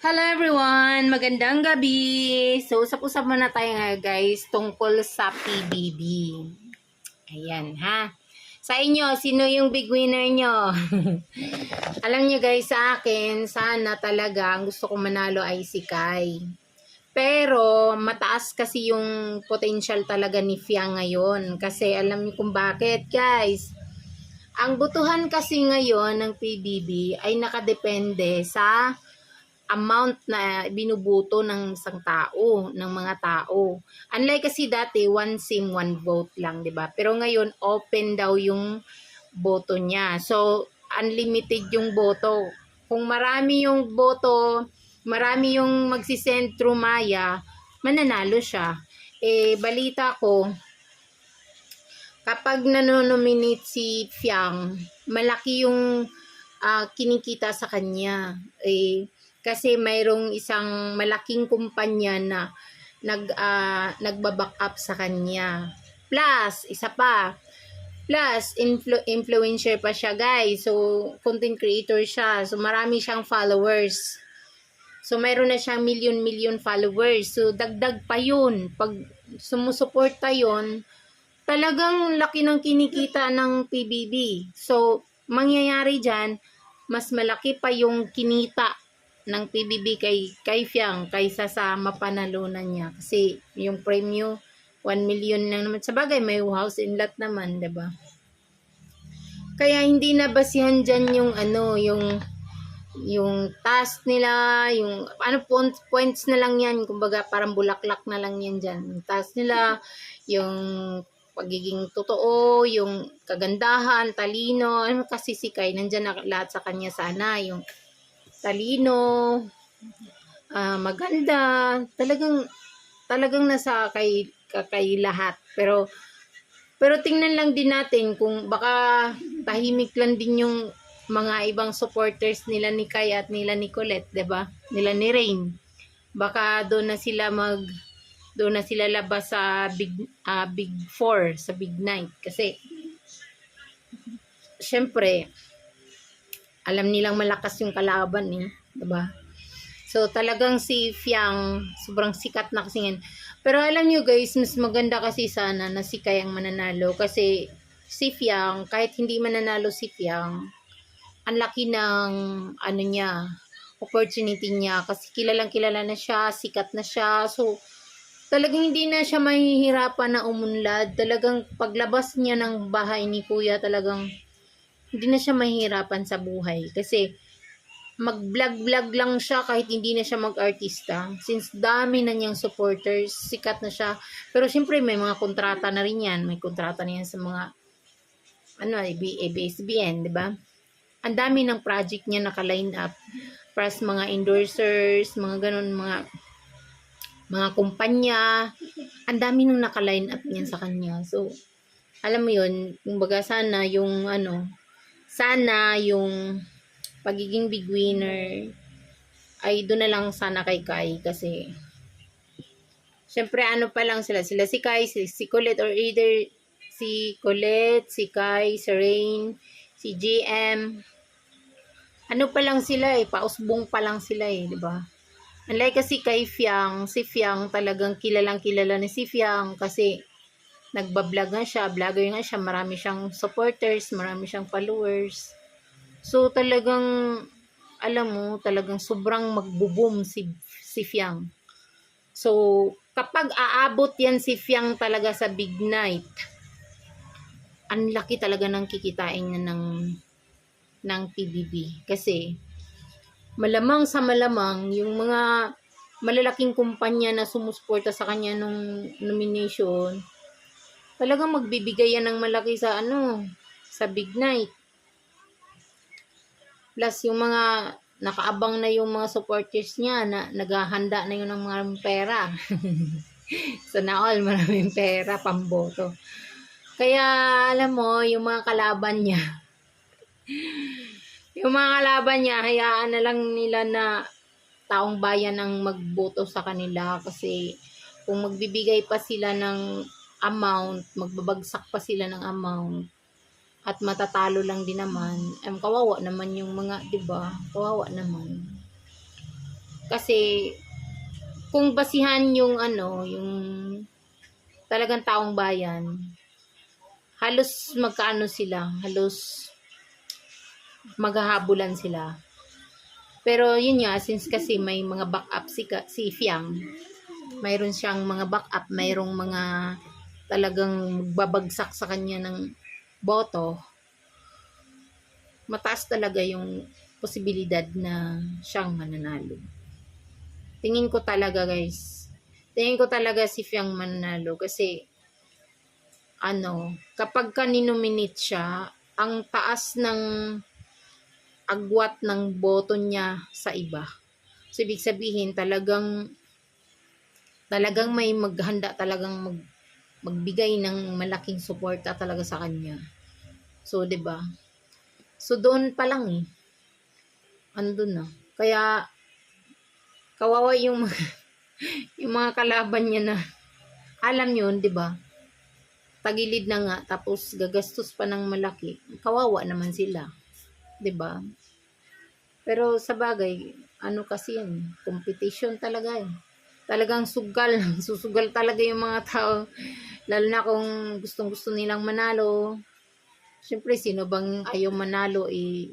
Hello everyone! Magandang gabi! So, usap-usap muna tayo nga guys tungkol sa PBB. Ayan ha. Sa inyo, sino yung big winner nyo? Alam nyo guys, sa akin, sana talaga ang gusto kong manalo ay si Kai. Pero, mataas kasi yung potential talaga ni Fia ngayon. Kasi alam niyo kung bakit guys. Ang butuhan kasi ngayon ng PBB ay nakadepende sa amount na binubuto ng isang tao, ng mga tao. Unlike kasi dati, one sim, one vote lang, di ba? Pero ngayon, open daw yung boto niya. So, unlimited yung boto. Kung marami yung boto, marami yung magsisend through Maya, mananalo siya. Eh, balita ko, kapag nanonominate si Fiang, malaki yung ah, kinikita sa kanya. Eh, kasi mayroong isang malaking kumpanya na nag ah, nagba-back up sa kanya. Plus, isa pa. Plus, influ- influencer pa siya, guys. So, content creator siya. So, marami siyang followers. So, mayroon na siyang million-million followers. So, dagdag pa yun. Pag sumusuporta yun, talagang laki ng kinikita ng PBB. So, mangyayari dyan, mas malaki pa yung kinita ng PBB kay, kay Fiang kaysa sa mapanalunan niya. Kasi yung premium, 1 million lang naman. Sa bagay, may house in lot naman, 'di ba Kaya hindi na basihan dyan yung ano, yung yung task nila, yung ano points, points na lang yan, kumbaga parang bulaklak na lang yan dyan. Yung task nila, yung pagiging totoo, yung kagandahan, talino, ano kasi si Kai, nandyan na lahat sa kanya sana, yung talino, ah, maganda, talagang talagang nasa kay kay lahat. Pero pero tingnan lang din natin kung baka tahimik lang din yung mga ibang supporters nila ni Kai at nila ni Colette, 'di ba? Nila ni Rain. Baka doon na sila mag doon na sila labas sa big ah, big four, sa big night kasi syempre alam nilang malakas yung kalaban eh, 'di ba? So talagang si Fiang sobrang sikat na kasi ngayon. Pero alam nyo guys, mas maganda kasi sana na si Kai ang mananalo kasi si Fiang, kahit hindi mananalo si Fiang, ang laki ng ano niya, opportunity niya kasi kilalang kilala na siya, sikat na siya. So talagang hindi na siya mahihirapan na umunlad. Talagang paglabas niya ng bahay ni Kuya talagang hindi na siya mahihirapan sa buhay kasi mag-vlog-vlog lang siya kahit hindi na siya mag-artista. Since dami na niyang supporters, sikat na siya. Pero syempre may mga kontrata na rin yan. May kontrata na yan sa mga ano, ABS-CBN, di ba? Ang dami ng project niya naka-line up. Plus mga endorsers, mga ganun, mga mga kumpanya. Ang dami nung naka-line up niyan sa kanya. So, alam mo yun, kumbaga sana yung ano, sana yung pagiging big winner ay doon na lang sana kay Kai kasi syempre ano pa lang sila sila si Kai si, si Colette or either si Colette si Kai si Rain si GM ano pa lang sila eh pausbong pa lang sila eh di ba? Unlike kasi kay Fiang si Fiang talagang kilalang kilala ni si Fiang kasi nagbablog nga siya vlogger nga siya marami siyang supporters marami siyang followers So talagang alam mo, talagang sobrang magbo-boom si si Fiang. So kapag aabot yan si Fiang talaga sa big night, ang laki talaga ng kikitain niya ng ng PBB kasi malamang sa malamang yung mga malalaking kumpanya na sumusuporta sa kanya nung nomination talagang magbibigay yan ng malaki sa ano sa big night Plus, yung mga nakaabang na yung mga supporters niya na naghahanda na yun ng mga pera. so, na all, maraming pera, pamboto. Kaya, alam mo, yung mga kalaban niya, yung mga kalaban niya, hayaan na lang nila na taong bayan ang magboto sa kanila kasi kung magbibigay pa sila ng amount, magbabagsak pa sila ng amount, at matatalo lang din naman, um, kawawa naman yung mga, 'di ba? Kawawa naman. Kasi, kung basihan yung ano, yung talagang taong bayan, halos magkaano sila, halos maghahabulan sila. Pero yun nga, since kasi may mga backup si, si Fiang, mayroon siyang mga backup, mayroong mga talagang babagsak sa kanya ng boto, mataas talaga yung posibilidad na siyang mananalo. Tingin ko talaga guys, tingin ko talaga si Fiang mananalo kasi ano, kapag ka ninominate siya, ang taas ng agwat ng boto niya sa iba. So, ibig sabihin, talagang talagang may maghanda talagang mag, magbigay ng malaking suporta talaga sa kanya. So, 'di ba? So, doon pa lang eh. Andun na. Kaya, kawawa yung yung mga kalaban niya na, alam yun, di ba? Tagilid na nga, tapos gagastos pa ng malaki. Kawawa naman sila. di ba? Pero sa bagay, ano kasi yan, competition talaga eh. Talagang sugal, susugal talaga yung mga tao. Lalo na kung gustong gusto nilang manalo. Siyempre, sino bang ayaw manalo eh,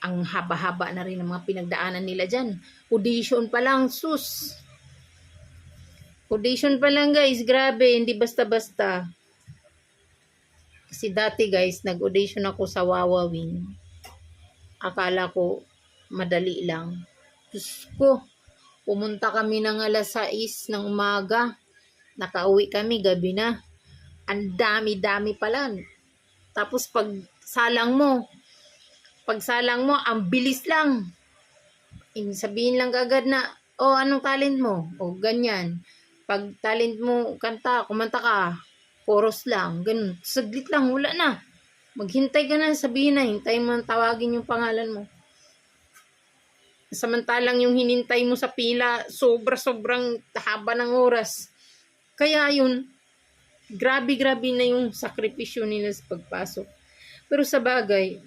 ang haba-haba na rin ng mga pinagdaanan nila dyan. Audition pa lang, sus. Audition pa lang guys, grabe, hindi basta-basta. Kasi dati guys, nag-audition ako sa Wawawin. Akala ko madali lang. Diyos ko, pumunta kami ng alas 6 ng umaga. Nakauwi kami, gabi na. Ang dami-dami pala. Tapos pag salang mo, pag salang mo, ang bilis lang. In, sabihin lang agad na, oh, anong talent mo? O, ganyan. Pag talent mo, kanta, kumanta ka, chorus lang, ganun. Saglit lang, wala na. Maghintay ka na, sabihin na, hintay mo ang tawagin yung pangalan mo. Samantalang yung hinintay mo sa pila, sobra-sobrang haba ng oras. Kaya yun, grabe-grabe na yung sakripisyo nila sa pagpasok. Pero sa bagay,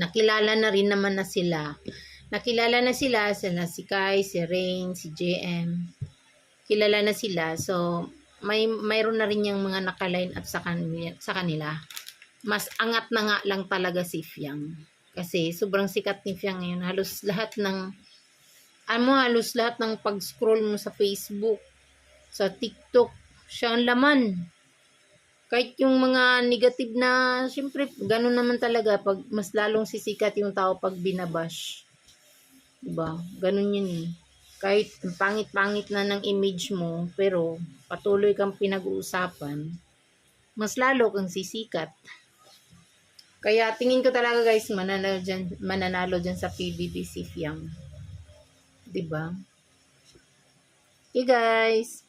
nakilala na rin naman na sila. Nakilala na sila, sila si Kai, si Rain, si JM. Kilala na sila. So, may mayroon na rin yung mga nakaline up sa kanila, sa kanila. Mas angat na nga lang talaga si Fiang. Kasi sobrang sikat ni Fiang ngayon. Halos lahat ng ano, halos lahat ng pag-scroll mo sa Facebook, sa TikTok, siya ang laman. Kahit yung mga negative na, syempre, ganun naman talaga pag mas lalong sisikat yung tao pag binabash. Diba? Ganun yun eh. Kahit ang pangit-pangit na ng image mo, pero patuloy kang pinag-uusapan, mas lalo kang sisikat. Kaya tingin ko talaga guys, mananalo dyan, mananalo dyan sa PBB si Fiang. Diba? Okay guys.